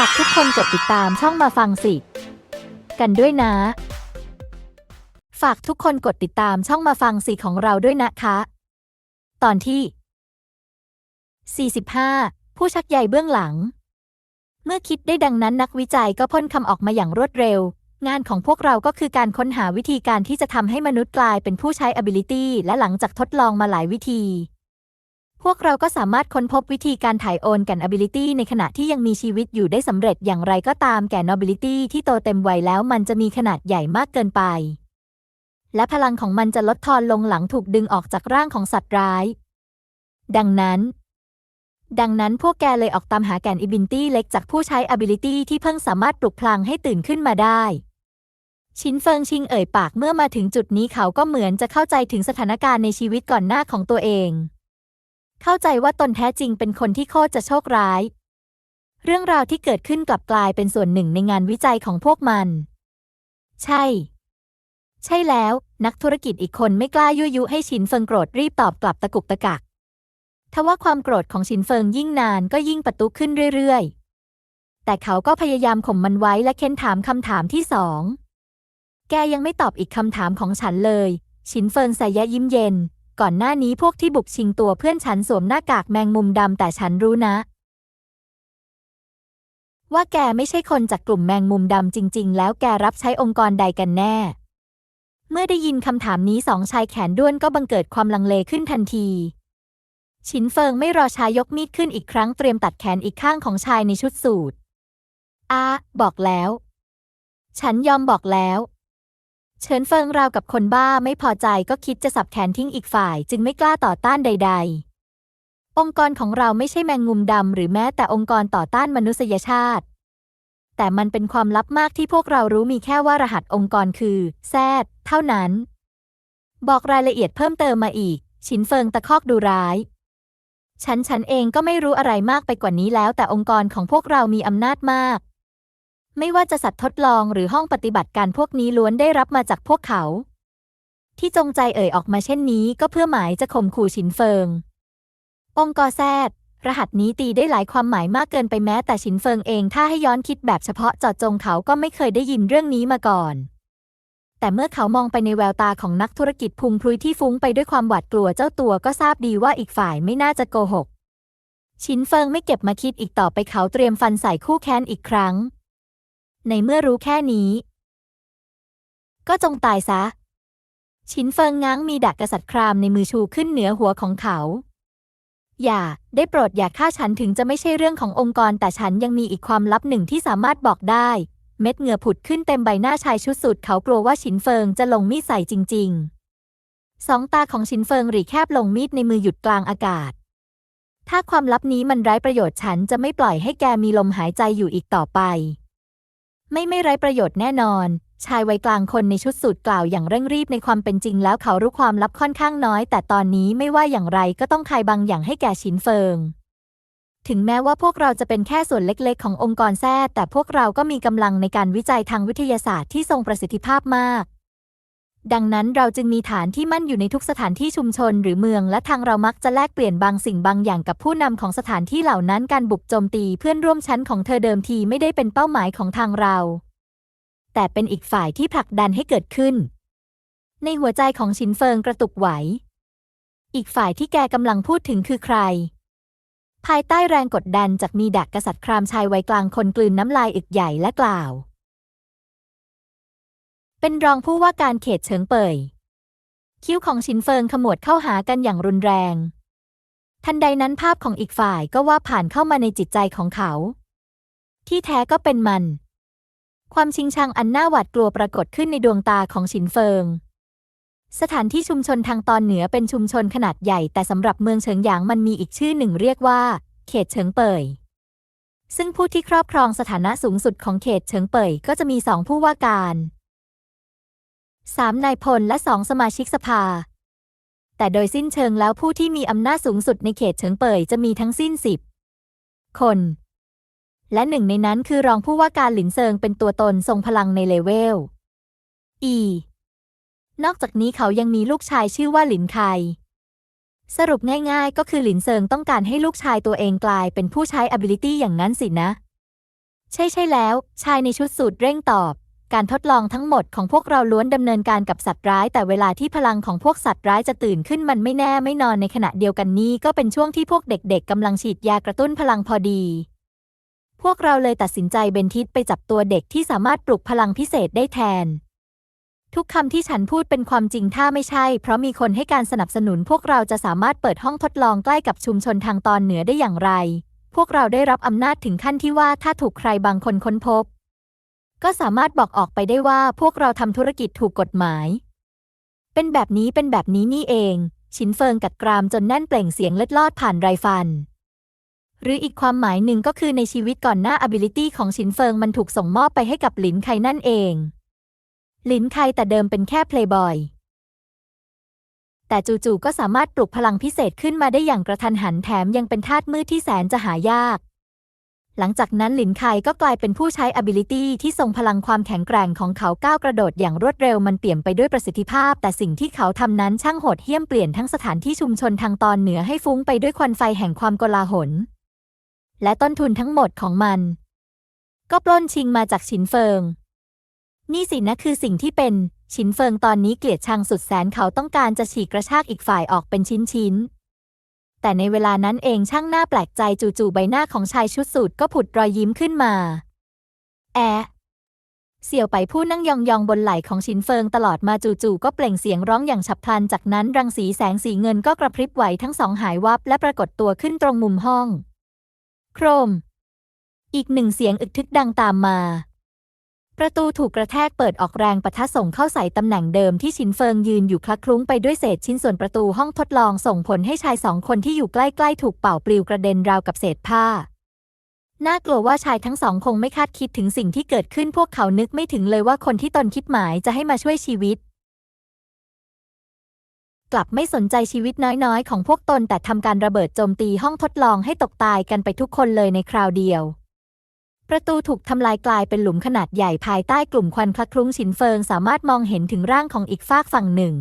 ฝากทุกคนกดติดตามช่องมาฟังสิ กันด้วยนะ ฝากทุกคนกดติดตามช่องมาฟังสิของเราด้วยนะคะ ตอนที่ 45 ผู้ชักใยเบื้องหลัง เมื่อคิดได้ดังนั้นนักวิจัยก็พ่นคำออกมาอย่างรวดเร็ว งานของพวกเราก็คือการค้นหาวิธีการที่จะทำให้มนุษย์กลายเป็นผู้ใช้ ability และหลังจากทดลองมาหลายวิธี พวกเราก็สามารถค้นพบวิธีการถ่ายโอนแก่น ability ในขณะที่ยังมีชีวิตอยู่ได้สำเร็จอย่างไรก็ตามแก่น ability ที่โตเต็มวัยแล้วมันจะมีขนาดใหญ่มากเกินไป และพลังของมันจะลดทอนลงหลังถูกดึงออกจากร่างของสัตว์ร้าย ดังนั้น ดังนั้นพวกแกเลยออกตามหาแกน ability เล็กจากผู้ใช้ ability ที่เพิ่งสามารถปลุกพลังให้ตื่นขึ้นมาได้ชินเฟิงชิงเอ่ยปากเมื่อมาถึงจุดนี้เขาก็เหมือนจะเข้าใจถึงสถานการณ์ในชีวิตก่อนหน้าของตัวเอง เข้าใจว่าตนแท้จริงเป็นคนที่โคตรจะโชคร้าย เรื่องราวที่เกิดขึ้นกลับกลายเป็นส่วนหนึ่งในงานวิจัยของพวกมัน ใช่ ใช่แล้ว นักธุรกิจอีกคนไม่กล้ายุยุให้ชินเฟิงโกรธรีบตอบกลับตะกุกตะกักทว่าความโกรธของชินเฟิงยิ่งนานก็ยิ่งประตุขึ้นเรื่อยๆ แต่เขาก็พยายามข่มมันไว้และเค้นถามคำถามที่สอง แกยังไม่ตอบอีกคำถามของฉันเลย ชินเฟิงใส่แยะยิ้มเย็น ก่อนหน้านี้พวกที่บุกชิงตัวเพื่อนฉันสวมหน้ากากแมงมุมดำแต่ฉันรู้นะ ว่าแกไม่ใช่คนจากกลุ่มแมงมุมดำจริง ๆ แล้วแกรับใช้องค์กรใดกันแน่ เมื่อได้ยินคำถามนี้สองชายแขนด้วนก็บังเกิดความลังเลขึ้นทันที ชินเฟิงไม่รอช้ายกมีดขึ้นอีกครั้งเตรียมตัดแขนอีกข้างของชายในชุดสูทอาบอกแล้ว ฉันยอมบอกแล้ว เฉินเฟิงราวกับคนบ้าไม่พอใจก็คิดจะสับแขนทิ้งอีกฝ่าย จึงไม่กล้าต่อต้านใด ๆ องค์กรของเราไม่ใช่แมงมุมดำหรือแม้แต่องค์กรต่อต้านมนุษยชาติ แต่มันเป็นความลับมากที่พวกเรารู้มีแค่ว่ารหัสองค์กรคือแซดเท่านั้น บอกรายละเอียดเพิ่มเติมมาอีก ชินเฟิงตะคอกดูร้าย ฉันฉันเองก็ไม่รู้อะไรมากไปกว่านี้แล้วแต่องค์กรของพวกเรามีอำนาจมาก ไม่ว่าจะสัตว์ทดลองหรือห้องปฏิบัติการพวกนี้ล้วนได้รับมาจากพวกเขา ที่จงใจเอ่ยออกมาเช่นนี้ก็เพื่อหมายจะข่มขู่ฉินเฟิง องค์กรแซดรหัสนี้ตีได้หลายความหมายมากเกินไปแม้แต่ฉินเฟิงเองถ้าให้ย้อนคิดแบบเฉพาะเจาะจงเขาก็ไม่เคยได้ยินเรื่องนี้มาก่อน แต่เมื่อเขามองไปในแววตาของนักธุรกิจพุงพลุยที่ฟุ้งไปด้วยความหวาดกลัวเจ้าตัวก็ทราบดีว่าอีกฝ่ายไม่น่าจะโกหกชินเฟิงไม่เก็บมาคิดอีกต่อไปเขาเตรียมฟันใส่คู่แค้นอีกครั้ง ในเมื่อรู้แค่นี้ ก็จงตายซะ ชินเฟิงง้างมีดักกษัตริย์ครามในมือชูขึ้นเหนือหัวของเขา อย่า ได้โปรดอย่าฆ่าฉันถึงจะไม่ใช่เรื่องขององค์กร แต่ฉันยังมีอีกความลับหนึ่งที่สามารถบอกได้ เม็ดเหงื่อผุดขึ้นเต็มใบหน้าชายชุดสูทเขากลัวว่าชินเฟิงจะลงมีดใส่จริง ๆ สองตาของชินเฟิงหรีแคบลงมีดในมือหยุดกลางอากาศถ้าความลับนี้มันไร้ประโยชน์ฉันจะไม่ปล่อยให้แกมีลมหายใจอยู่อีกต่อไป ไม่ไม่ไร้ประโยชน์แน่นอน ชายวัยกลางคนในชุดสูทกล่าวอย่างเร่งรีบในความเป็นจริงแล้วเขารู้ความลับค่อนข้างน้อย แต่ตอนนี้ไม่ว่าอย่างไรก็ต้องคายบางอย่างให้แก่ชินเฟิง ถึงแม้ว่าพวกเราจะเป็นแค่ส่วนเล็กๆ ขององค์กรแท้แต่พวกเราก็มีกำลังในการวิจัยทางวิทยาศาสตร์ที่ทรงประสิทธิภาพมาก ดังนั้นเราจึงมีฐานที่มั่นอยู่ในทุกสถานที่ชุมชนหรือเมือง และทางเรามักจะแลกเปลี่ยนบางสิ่งบางอย่างกับผู้นำของสถานที่เหล่านั้นการบุกโจมตีเพื่อนร่วมชั้นของเธอเดิมทีไม่ได้เป็นเป้าหมายของทางเรา แต่เป็นอีกฝ่ายที่ผลักดันให้เกิดขึ้น ในหัวใจของชินเฟิงกระตุกไหว อีกฝ่ายที่แกกำลังพูดถึงคือใคร ภายใต้แรงกดดันจากมีดักกษัตริย์ครามชายวัยกลางคนกลืนน้ำลายอึกใหญ่และกล่าว เป็นรองผู้ว่าการเขตเฉิงเป่ย คิ้วของชินเฟิงขมวดเข้าหากันอย่างรุนแรง ทันใดนั้นภาพของอีกฝ่ายก็ว่าผ่านเข้ามาในจิตใจของเขา ที่แท้ก็เป็นมัน ความชิงชังอันน่าหวาดกลัวปรากฏขึ้นในดวงตาของชินเฟิงสถานที่ชุมชนทางตอนเหนือเป็นชุมชนขนาดใหญ่แต่สำหรับเมืองเฉิงหยางมันมีอีกชื่อหนึ่งเรียกว่า เขตเฉิงเป่ย ซึ่งผู้ที่ครอบครองสถานะสูงสุดของเขตเฉิงเป่ยก็จะมีสองผู้ว่าการ สามนายพลและสองสมาชิกสภา แต่โดยสิ้นเชิงแล้วผู้ที่มีอำนาจสูงสุดในเขตเฉิงเป่ยจะมีทั้งสิ้นสิบคน และหนึ่งในนั้นคือรองผู้ว่าการหลินเซิงเป็นตัวตนทรงพลังในเลเวล E นอกจากนี้เขายังมีลูกชายชื่อว่าหลินไคสรุปง่ายๆ ก็คือหลินเซิงต้องการให้ลูกชายตัวเองกลายเป็นผู้ใช้ ability อย่างนั้นสินะ ใช่ใช่แล้ว ชายในชุดสูทเร่งตอบ การทดลองทั้งหมดของพวกเราล้วนดำเนินการกับสัตว์ร้าย แต่เวลาที่พลังของพวกสัตว์ร้ายจะตื่นขึ้นมันไม่แน่ไม่นอนในขณะเดียวกันนี้ ก็เป็นช่วงที่พวกเด็กๆกำลังฉีดยากระตุ้นพลังพอดี พวกเราเลยตัดสินใจเบนทิสไปจับตัวเด็กที่สามารถปลุกพลังพิเศษได้แทน ทุกคำที่ฉันพูดเป็นความจริงถ้าไม่ใช่ เพราะมีคนให้การสนับสนุน พวกเราจะสามารถเปิดห้องทดลองใกล้กับชุมชนทางตอนเหนือได้อย่างไร พวกเราได้รับอำนาจถึงขั้นที่ว่าถ้าถูกใครบางคนค้นพบ ก็สามารถบอกออกไปได้ว่าพวกเราทำธุรกิจถูกกฎหมาย เป็นแบบนี้เป็นแบบนี้นี่เอง ชินเฟิงกัดกรามจนแน่นเปล่งเสียงเล็ดลอดผ่านไรฟัน หรืออีกความหมายหนึ่งก็คือในชีวิตก่อนหน้า ability ของชินเฟิงมันถูกส่งมอบไปให้กับหลินไคนั่นเอง หลินไคแต่เดิมเป็นแค่เพลย์บอยแต่จู่ๆก็สามารถปลุกพลังพิเศษขึ้นมาได้อย่างกระทันหันแถมยังเป็นธาตุมืดที่แสนจะหายาก หลังจากนั้นหลินไคก็กลายเป็นผู้ใช้ ability ที่ทรงพลังความแข็งแกร่งของเขาก้าวกระโดดอย่างรวดเร็วมันเปี่ยมไปด้วยประสิทธิภาพ แต่สิ่งที่เขาทำนั้นช่างโหดเหี้ยมเปลี่ยนทั้งสถานที่ชุมชนทางตอนเหนือให้ฟุ้งไปด้วยควันไฟแห่งความโกลาหล และต้นทุนทั้งหมดของมัน ก็ปล้นชิงมาจากฉินเฟิง นี่สินะคือสิ่งที่เป็นฉินเฟิงตอนนี้เกลียดชังสุดแสนเขาต้องการจะฉีกกระชากอีกฝ่ายออกเป็นชิ้นๆ แต่ในเวลานั้นเองช่างหน่าแปลกใจจู่ๆใบหน้าของชายชุดสูทก็ผุดรอยยิ้มขึ้นมา แอะเสี่ยวไปผู้นั่งยองๆบนไหล่ของฉินเฟิงตลอดมาจู่ๆก็เปล่งเสียงร้องอย่างฉับพลัน จากนั้นรังสีแสงสีเงินก็กระพริบไหวทั้งสองหายวับและปรากฏตัวขึ้นตรงมุมห้อง โครม อีกหนึ่งเสียงอึกทึกดังตามมา ประตูถูกกระแทกเปิดออกแรงปะทะส่งเข้าใส่ตำแหน่งเดิมที่ชินเฟิงยืนอยู่คลักคลุ้งไปด้วยเศษชิ้นส่วนประตูห้องทดลองส่งผลให้ชายสองคนที่อยู่ใกล้ๆ ถูกเป่าปลิวกระเด็นราวกับเศษผ้า น่ากลัวว่าชายทั้งสองคงไม่คาดคิดถึงสิ่งที่เกิดขึ้นพวกเขานึกไม่ถึงเลยว่าคนที่ตนคิดหมายจะให้มาช่วยชีวิต กลับไม่สนใจชีวิตน้อยๆ ของพวกตนแต่ทำการระเบิดโจมตีห้องทดลองให้ตกตายกันไปทุกคนเลยในคราวเดียว ประตูถูกทำลายกลายเป็นหลุมขนาดใหญ่ภายใต้กลุ่มควันคละคลุ้งฉินเฟิงสามารถมองเห็นถึงร่างของอีกฝากฝั่งหนึ่ง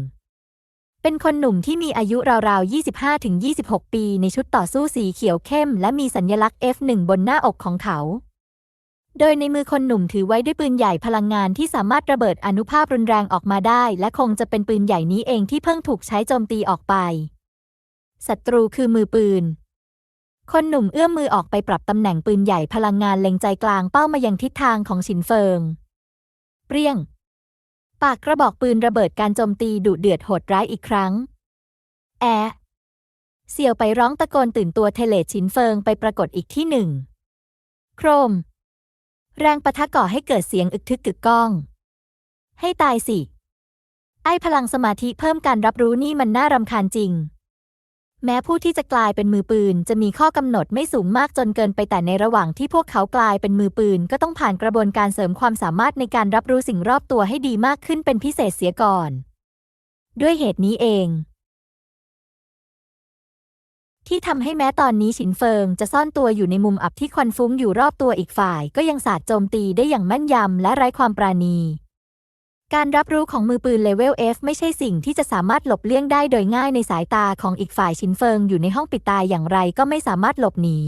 เป็นคนหนุ่มที่มีอายุราวๆ 25-26 ปีในชุดต่อสู้สีเขียวเข้ม และมีสัญลักษณ์ F1 บนหน้าอกของเขา โดยในมือคนหนุ่มถือไว้ด้วยปืนใหญ่พลังงานที่สามารถระเบิดอนุภาพรุนแรงออกมาได้ และคงจะเป็นปืนใหญ่นี้เองที่เพิ่งถูกใช้โจมตีออกไปศัตรูคือมือปืน คนหนุ่มเอื้อมมือออกไปปรับตำแหน่งปืนใหญ่พลังงานเล็งใจกลางเป้ามายังทิศทางของฉินเฟิง เปรี้ยง ปากกระบอกปืนระเบิดการโจมตีดุเดือดโหดร้ายอีกครั้ง แอเสี่ยวไปร้องตะโกนตื่นตัวเทเลตฉินเฟิงไปปรากฏอีกที่หนึ่ง โครม แรงปะทะก่อให้เกิดเสียงอึกทึกกึกก้อง ให้ตายสิ ไอพลังสมาธิเพิ่มการรับรู้นี่มันน่ารำคาญจริง แม้ผู้ที่จะกลายเป็นมือปืน จะมีข้อกำหนดไม่สูงมากจนเกินไปแต่ในระหว่างที่พวกเขากลายเป็นมือปืน ก็ต้องผ่านกระบวนการเสริมความสามารถในการรับรู้สิ่งรอบตัวให้ดีมากขึ้นเป็นพิเศษเสียก่อน ด้วยเหตุนี้เอง ที่ทำให้แม้ตอนนี้ฉินเฟิงจะซ่อนตัวอยู่ในมุมอับที่ควันฟุ้งอยู่รอบตัวอีกฝ่าย ก็ยังสาดโจมตีได้อย่างแม่นยำและไร้ความปราณี การรับรู้ของมือปืนเลเวล F ไม่ใช่สิ่งที่จะสามารถหลบเลี่ยงได้โดยง่ายในสายตาของอีกฝ่ายชินเฟิงอยู่ในห้องปิดตายอย่างไรก็ไม่สามารถหลบหนี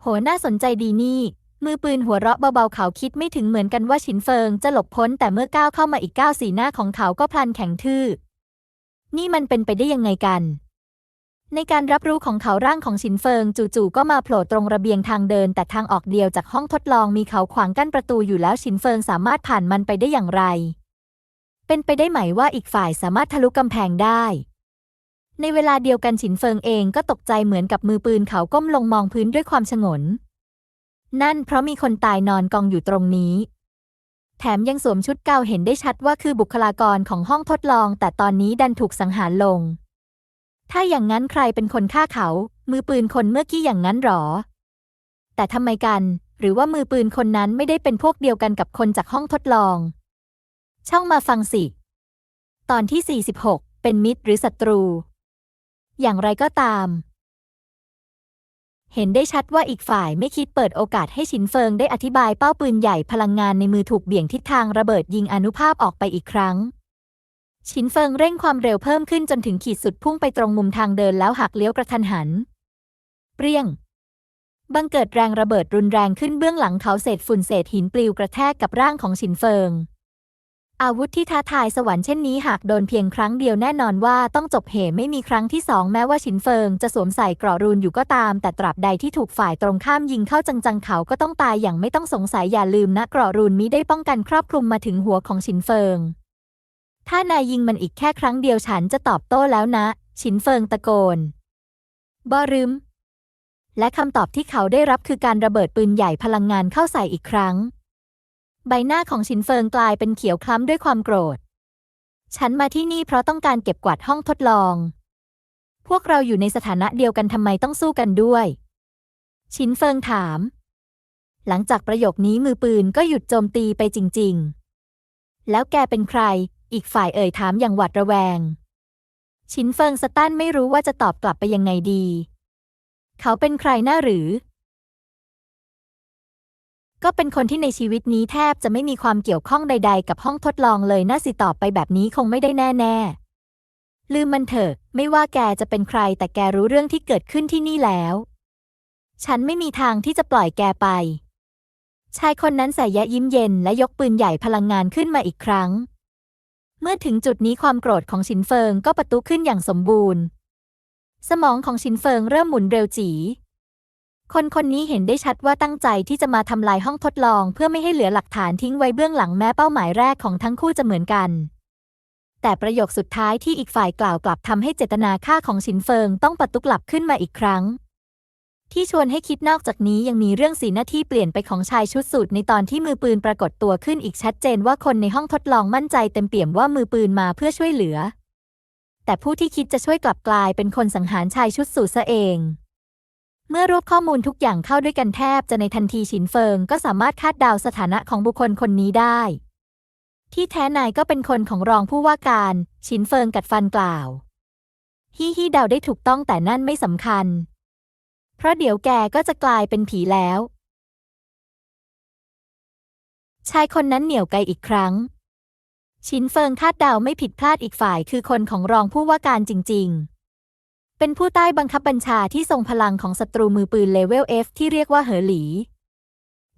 โห น่าสนใจดีนี่ มือปืนหัวเราะเบาๆเขาคิดไม่ถึงเหมือนกันว่าชินเฟิงจะหลบพ้นแต่เมื่อก้าวเข้ามาอีกก้าวสีหน้าของเขาก็พลันแข็งทื่อ นี่มันเป็นไปได้ยังไงกัน ในการรับรู้ของเขาร่างของฉินเฟิงจู่ๆก็มาโผล่ตรงระเบียงทางเดิน แต่ทางออกเดียวจากห้องทดลองมีเขาขวางกั้นประตูอยู่แล้วฉินเฟิงสามารถผ่านมันไปได้อย่างไร เป็นไปได้ไหมว่าอีกฝ่ายสามารถทะลุกำแพงได้ ในเวลาเดียวกันฉินเฟิงเองก็ตกใจเหมือนกับมือปืนเขาก้มลงมองพื้นด้วยความฉงน นั่นเพราะมีคนตายนอนกองอยู่ตรงนี้ แถมยังสวมชุดเกาเห็นได้ชัดว่าคือบุคลากรของห้องทดลอง แต่ตอนนี้ดันถูกสังหารลง ถ้าอย่างนั้นใครเป็นคนฆ่าเขา มือปืนคนเมื่อกี้อย่างนั้นหรอ แต่ทำไมกัน หรือว่ามือปืนคนนั้นไม่ได้เป็นพวกเดียวกันกับคนจากห้องทดลอง ช่องมาฟังสิ ตอนที่ 46 เป็นมิตรหรือศัตรู อย่างไรก็ตาม เห็นได้ชัดว่าอีกฝ่ายไม่คิดเปิดโอกาสให้ชินเฟิงได้อธิบายเป้าปืนใหญ่พลังงานในมือถูกเบี่ยงทิศทางระเบิดยิงอนุภาพออกไปอีกครั้ง ชินเฟิงเร่งความเร็วเพิ่มขึ้นจนถึงขีดสุดพุ่งไปตรงมุมทางเดินแล้วหักเลี้ยวกระทันหัน เปรี้ยง บังเกิดแรงระเบิดรุนแรงขึ้นเบื้องหลังเขาเศษฝุ่นเศษหินปลิวกระแทกกับร่างของฉินเฟิง อาวุธที่ท้าทายสวรรค์เช่นนี้หากโดนเพียงครั้งเดียวแน่นอนว่าต้องจบเหตุไม่มีครั้งที่สองแม้ว่าฉินเฟิงจะสวมใส่เกราะรูนอยู่ก็ตาม แต่ตราบใดที่ถูกฝ่ายตรงข้ามยิงเข้าจังๆเขาก็ต้องตายอย่างไม่ต้องสงสัยอย่าลืมนะเกราะรูนมิได้ป้องกันครอบคลุมมาถึงหัวของฉินเฟิง ถ้านายยิงมันอีกแค่ครั้งเดียวฉันจะตอบโต้แล้วนะ ฉินเฟิงตะโกนบ่รึม และคำตอบที่เขาได้รับคือการระเบิดปืนใหญ่พลังงานเข้าใส่อีกครั้ง ใบหน้าของฉินเฟิงกลายเป็นเขียวคล้ำด้วยความโกรธ ฉันมาที่นี่เพราะต้องการเก็บกวาดห้องทดลอง พวกเราอยู่ในสถานะเดียวกันทำไมต้องสู้กันด้วย ฉินเฟิงถาม หลังจากประโยคนี้มือปืนก็หยุดโจมตีไปจริง ๆ แล้วแกเป็นใคร อีกฝ่ายเอ่ยถามอย่างหวาดระแวงฉินเฟิงสตันไม่รู้ว่าจะตอบกลับไปยังไงดี เขาเป็นใครน่าหรือ ก็เป็นคนที่ในชีวิตนี้แทบจะไม่มีความเกี่ยวข้องใด ๆ กับห้องทดลองเลยน่าสิตอบไปแบบนี้คงไม่ได้แน่ๆ ลืมมันเถอะ ไม่ว่าแกจะเป็นใครแต่แกรู้เรื่องที่เกิดขึ้นที่นี่แล้ว ฉันไม่มีทางที่จะปล่อยแกไปชายคนนั้นใส่แยะยิ้มเย็นและยกปืนใหญ่พลังงานขึ้นมาอีกครั้ง เมื่อถึงจุดนี้ความโกรธของชินเฟิงก็ประตุขึ้นอย่างสมบูรณ์ สมองของชินเฟิงเริ่มหมุนเร็วจี คนคนนี้เห็นได้ชัดว่าตั้งใจที่จะมาทำลายห้องทดลอง เพื่อไม่ให้เหลือหลักฐานทิ้งไว้เบื้องหลังแม้เป้าหมายแรกของทั้งคู่จะเหมือนกัน แต่ประโยคสุดท้ายที่อีกฝ่ายกล่าวกลับทำให้เจตนาฆ่าของชินเฟิงต้องประตุกลับขึ้นมาอีกครั้ง ที่ชวนให้คิดนอกจากนี้ยังมีเรื่องสีหน้าที่เปลี่ยนไปของชายชุดสูทในตอนที่มือปืนปรากฏตัวขึ้นอีกชัดเจนว่าคนในห้องทดลองมั่นใจเต็มเปี่ยมว่ามือปืนมาเพื่อช่วยเหลือ แต่ผู้ที่คิดจะช่วยกลับกลายเป็นคนสังหารชายชุดสูทซะเอง เมื่อรวบข้อมูลทุกอย่างเข้าด้วยกันแทบจะในทันทีฉินเฟิงก็สามารถคาดเดาสถานะของบุคคลคนนี้ได้ ที่แท้นายก็เป็นคนของรองผู้ว่าการฉินเฟิงกัดฟันกล่าว ฮีฮีเดาได้ถูกต้องแต่นั่นไม่สำคัญ เพราะเดี๋ยวแกก็จะกลายเป็นผีแล้ว ชายคนนั้นเหนี่ยวไกลอีกครั้ง ชินเฟิงคาดเดาไม่ผิดพลาดอีกฝ่ายคือคนของรองผู้ว่าการจริง ๆ เป็นผู้ใต้บังคับบัญชาที่ทรงพลังของศัตรูมือปืนเลเวล F ที่เรียกว่าเหอหลี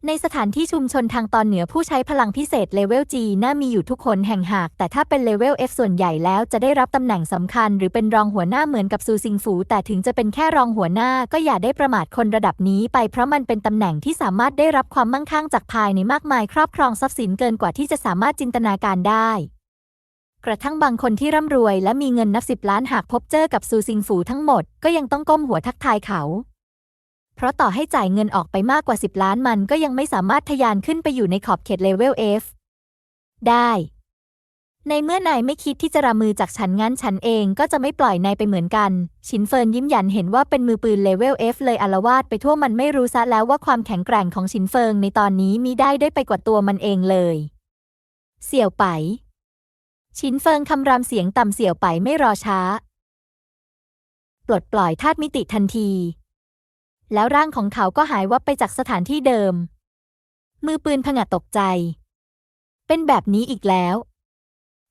ในสถานที่ชุมชนทางตอนเหนือผู้ใช้พลังพิเศษเลเวล G น่ามีอยู่ทุกคนแห่งหาก แต่ถ้าเป็นเลเวล F ส่วนใหญ่แล้วจะได้รับตำแหน่งสำคัญ หรือเป็นรองหัวหน้าเหมือนกับซูซิงฝูแต่ถึงจะเป็นแค่รองหัวหน้าก็อย่าได้ประมาทคนระดับนี้ไปเพราะมันเป็นตำแหน่งที่สามารถได้รับความมั่งคั่งจากภายในมากมายครอบครองทรัพย์สินเกินกว่าที่จะสามารถจินตนาการได้กระทั่งบางคนที่ร่ำรวยและมีเงินนับสิบล้านหากพบเจอกับซูซิงฝูทั้งหมด ก็ยังต้องก้มหัวทักทายเขา เพราะต่อให้จ่ายเงินออกไปมากกว่า 10 ล้านมันก็ยังไม่สามารถทะยานขึ้นไปอยู่ในขอบเขตเลเวล F ได้ ในเมื่อนายไม่คิดที่จะรามือจากฉันงั้นฉันเองก็จะไม่ปล่อยนายไปเหมือนกัน ชินเฟินยิ้มหยันเห็นว่าเป็นมือปืนเลเวล F เลยอารวาดไปทั่วมันไม่รู้ซะแล้วว่าความแข็งแกร่งของชินเฟิงในตอนนี้มีได้ด้วยไปกว่าตัวมันเองเลย เสี่ยวไป ชินเฟิงคำรามเสียงต่ำเสี่ยวไปไม่รอช้า ปลดปล่อยธาตุมิติทันที แล้วร่างของเขาก็หายวับไปจากสถานที่เดิม มือปืนผงะตกใจ เป็นแบบนี้อีกแล้ว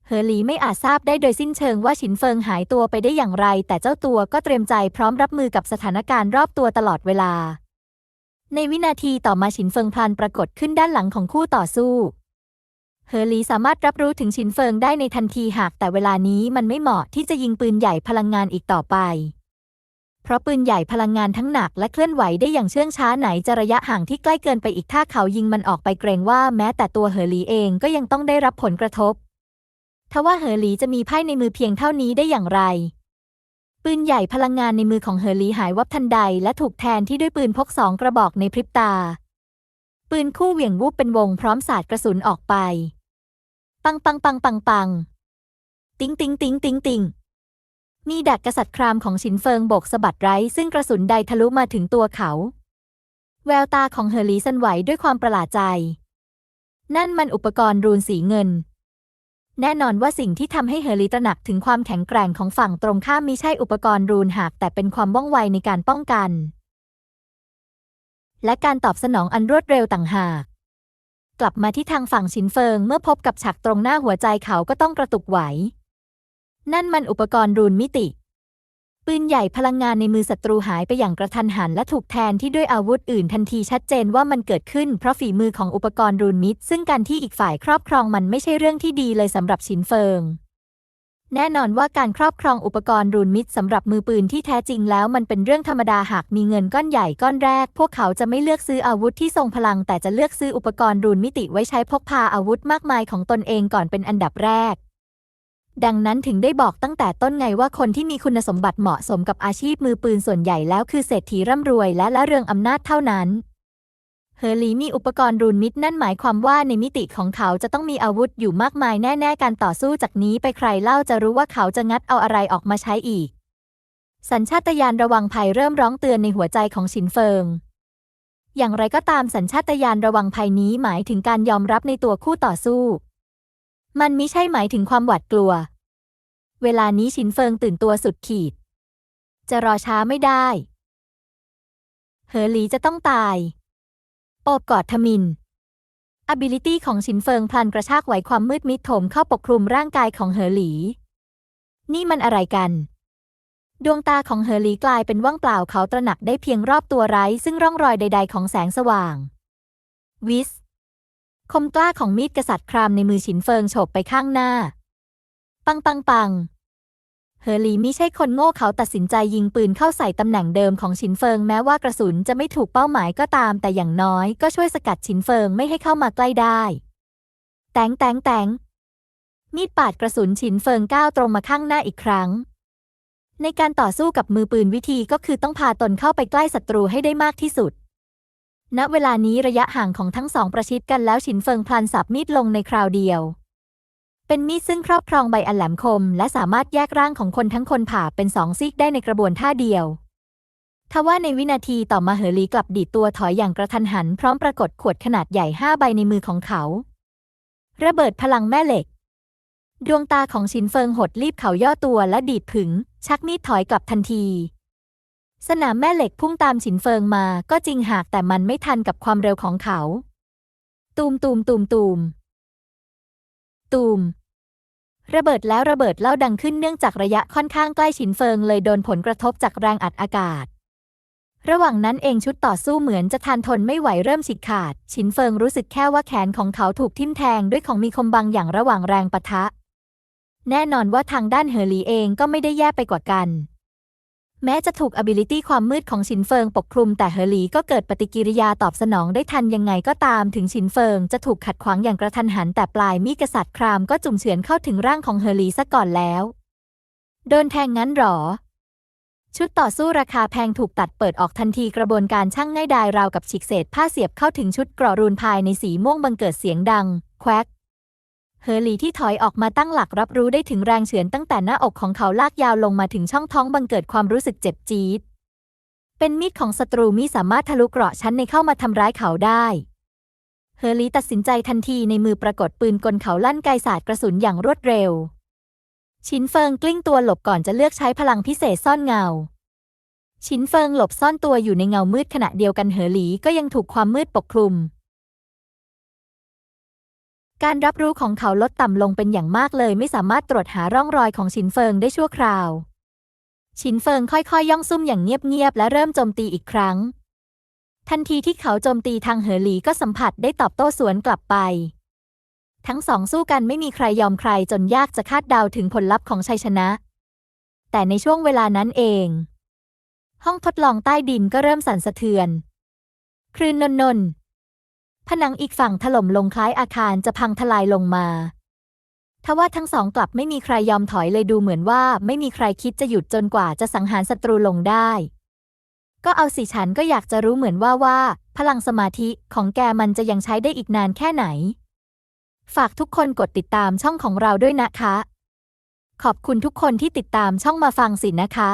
เฮอหลีไม่อาจทราบได้โดยสิ้นเชิงว่าฉินเฟิงหายตัวไปได้อย่างไร แต่เจ้าตัวก็เตรียมใจพร้อมรับมือกับสถานการณ์รอบตัวตลอดเวลา ในวินาทีต่อมาฉินเฟิงพลันปรากฏขึ้นด้านหลังของคู่ต่อสู้ เฮอหลีสามารถรับรู้ถึงฉินเฟิงได้ในทันทีหากแต่เวลานี้มันไม่เหมาะที่จะยิงปืนใหญ่พลังงานอีกต่อไป เพราะปืนใหญ่พลังงานทั้งหนักและเคลื่อนไหวได้อย่างเชื่องช้าไหนจะระยะห่างที่ใกล้เกินไปอีกถ้าเขายิงมันออกไปเกรงว่าแม้แต่ตัวเฮอหลีเองก็ยังต้องได้รับผลกระทบ ทว่าเฮอหลีจะมีไพ่ในมือเพียงเท่านี้ได้อย่างไร ปืนใหญ่พลังงานในมือของเฮอหลีหายวับทันใด และถูกแทนที่ด้วยปืนพกสองกระบอกในพริบตา ปืนคู่เหวี่ยงวูบเป็นวงพร้อมสาดกระสุนออกไป ปังปังปังปังปัง ติ้งติ้งติ้งติ้งติ้ง มีดักกษัตริย์ครามของฉินเฟิงโบกสะบัดไร้ ซึ่งกระสุนใดทะลุมาถึงตัวเขา แววตาของเฮอหลีสั่นไหวด้วยความประหลาดใจ นั่นมันอุปกรณ์รูนสีเงิน แน่นอนว่าสิ่งที่ทำให้เฮอรีตระหนักถึงความแข็งแกร่งของฝั่งตรงข้ามมิใช่อุปกรณ์รูนหากแต่เป็นความว่องไวในการป้องกัน และการตอบสนองอันรวดเร็วต่างหาก กลับมาที่ทางฝั่งชินเฟิงเมื่อพบกับฉากตรงหน้าหัวใจเขาก็ต้องกระตุกไหว นั่นมันอุปกรณ์รูนมิติ ปืนใหญ่พลังงานในมือศัตรูหายไปอย่างกระทันหันและถูกแทนที่ด้วยอาวุธอื่นทันทีชัดเจนว่ามันเกิดขึ้นเพราะฝีมือของอุปกรณ์รูนมิดซึ่งการที่อีกฝ่ายครอบครองมันไม่ใช่เรื่องที่ดีเลยสำหรับฉินเฟิงแน่นอนว่าการครอบครองอุปกรณ์รูนมิดสำหรับมือปืนที่แท้จริงแล้วมันเป็นเรื่องธรรมดาหากมีเงินก้อนใหญ่ก้อนแรก พวกเขาจะไม่เลือกซื้ออาวุธที่ทรงพลัง แต่จะเลือกซื้ออุปกรณ์รูนมิติไว้ใช้พกพาอาวุธมากมายของตนเองก่อนเป็นอันดับแรก ดังนั้นถึงได้บอกตั้งแต่ต้นไงว่าคนที่มีคุณสมบัติเหมาะสมกับอาชีพมือปืนส่วนใหญ่แล้วคือเศรษฐีร่ำรวยและละเรืองอำนาจเท่านั้นเฮอร์ลีมีอุปกรณ์รูนมิดนั่นหมายความว่าในมิติของเขาจะต้องมีอาวุธอยู่มากมายแน่ ๆ การต่อสู้จากนี้ไปใครเล่าจะรู้ว่าเขาจะงัดเอาอะไรออกมาใช้อีก สัญชาตญาณระวังภัยเริ่มร้องเตือนในหัวใจของชินเฟิง อย่างไรก็ตามสัญชาตญาณระวังภัยนี้หมายถึงการยอมรับในตัวคู่ต่อสู้ มันมิใช่หมายถึงความหวาดกลัว เวลานี้ชินเฟิงตื่นตัวสุดขีด จะรอช้าไม่ได้เฮอหลีจะต้องตาย โอบกอดทมิน ability ของชินเฟิงพลันกระชากไหวความมืดมิดโถมเข้าปกคลุมร่างกายของเฮอหลี นี่มันอะไรกัน ดวงตาของเฮอหลีกลายเป็นว่างเปล่าเขาตระหนักได้เพียงรอบตัวไร้ ซึ่งร่องรอยใด ๆ ของแสงสว่าง วิส คมกล้าของมีดกษัตริย์ครามในมือฉินเฟิงโฉบไปข้างหน้า ปังปังปัง เฮอหลีมิใช่คนโง่เขาตัดสินใจยิงปืนเข้าใส่ตำแหน่งเดิมของฉินเฟิงแม้ว่ากระสุนจะไม่ถูกเป้าหมายก็ตาม แต่อย่างน้อยก็ช่วยสกัดฉินเฟิงไม่ให้เข้ามาใกล้ได้ แตงแตงแตงมีดปาดกระสุนฉินเฟิงก้าวตรงมาข้างหน้าอีกครั้ง ในการต่อสู้กับมือปืนวิธีก็คือต้องพาตนเข้าไปใกล้ศัตรูให้ได้มากที่สุด ณเวลานี้ระยะห่างของทั้งสองประชิดกันแล้วฉินเฟิงพลันสับมีดลงในคราวเดียว เป็นมีดซึ่งครอบครองใบอันแหลมคม และสามารถแยกร่างของคนทั้งคนผ่าเป็นสองซีกได้ในกระบวนท่าเดียวทว่าในวินาทีต่อมาเหอหลีกลับดีดตัวถอยอย่างกระทันหัน พร้อมปรากฏขวดขนาดใหญ่ห้าใบในมือของเขา ระเบิดพลังแม่เหล็ก ดวงตาของชินเฟิงหดรีบเขาย่อตัวและดีดผึง ชักมีดถอยกลับทันที สนามแม่เหล็กพุ่งตามฉินเฟิงมาก็จริงหากแต่มันไม่ทันกับความเร็วของเขา ตูมตูมตูมตูมตูม ระเบิดแล้วระเบิดเล่าดังขึ้นเนื่องจากระยะค่อนข้างใกล้ฉินเฟิงเลยโดนผลกระทบจากแรงอัดอากาศ ระหว่างนั้นเองชุดต่อสู้เหมือนจะทานทนไม่ไหวเริ่มฉีกขาด ฉินเฟิงรู้สึกแค่ว่าแขนของเขาถูกทิ่มแทงด้วยของมีคมบางอย่างระหว่างแรงปะทะ แน่นอนว่าทางด้านเฮอหลีเองก็ไม่ได้แย่ไปกว่ากัน แม้จะถูก ability ความมืดของฉินเฟิงปกคลุมแต่เฮอหลีก็เกิดปฏิกิริยาตอบสนองได้ทันยังไงก็ตามถึงฉินเฟิงจะถูกขัดขวางอย่างกระทันหันแต่ปลายมีดกษัตริย์ครามก็จุ่มเฉือนเข้าถึงร่างของเฮอหลีซะก่อนแล้ว โดนแทงงั้นหรอ ชุดต่อสู้ราคาแพงถูกตัดเปิดออกทันทีกระบวนการช่างง่ายดายราวกับฉีกเศษผ้าเสียบเข้าถึงชุดกราะรูนภายในสีม่วงบังเกิดเสียงดัง แควก เฮอหลีที่ถอยออกมาตั้งหลักรับรู้ได้ถึงแรงเฉือนตั้งแต่หน้าอกของเขาลากยาวลงมาถึงช่องท้องบังเกิดความรู้สึกเจ็บจี๊ด เป็นมีดของศัตรูมิสามารถทะลุเกราะชั้นในเข้ามาทำร้ายเขาได้ เฮอหลีตัดสินใจทันทีในมือปรากฏปืนกลเขาลั่นไกสาดกระสุนอย่างรวดเร็ว ชินเฟิงกลิ้งตัวหลบก่อนจะเลือกใช้พลังพิเศษซ่อนเงา ชินเฟิงหลบซ่อนตัวอยู่ในเงามืดขณะเดียวกันเหอหลีก็ยังถูกความมืดปกคลุม การรับรู้ของเขาลดต่ำลงเป็นอย่างมากเลย ไม่สามารถตรวจหาร่องรอยของชินเฟิงได้ชั่วคราว ชินเฟิงค่อยๆย่องซุ่มอย่างเงียบๆและเริ่มโจมตีอีกครั้ง ทันทีที่เขาโจมตีทางเหอหลีก็สัมผัสได้ตอบโต้สวนกลับไป ทั้งสองสู้กันไม่มีใครยอมใครจนยากจะคาดเดาถึงผลลัพธ์ของชัยชนะ แต่ในช่วงเวลานั้นเอง ห้องทดลองใต้ดินก็เริ่มสั่นสะเทือน คลื่นนนน ผนังอีกฝั่งถล่มลงคล้ายอาคารจะพังทลายลงมาทว่าทั้งสองกลับไม่มีใครยอมถอยเลยดูเหมือนว่าไม่มีใครคิดจะหยุดจนกว่าจะสังหารศัตรูลงได้ ก็เอาสิฉันก็อยากจะรู้เหมือนว่าว่า พลังสมาธิของแกมันจะยังใช้ได้อีกนานแค่ไหน ฝากทุกคนกดติดตามช่องของเราด้วยนะคะ ขอบคุณทุกคนที่ติดตามช่องมาฟังสินะคะ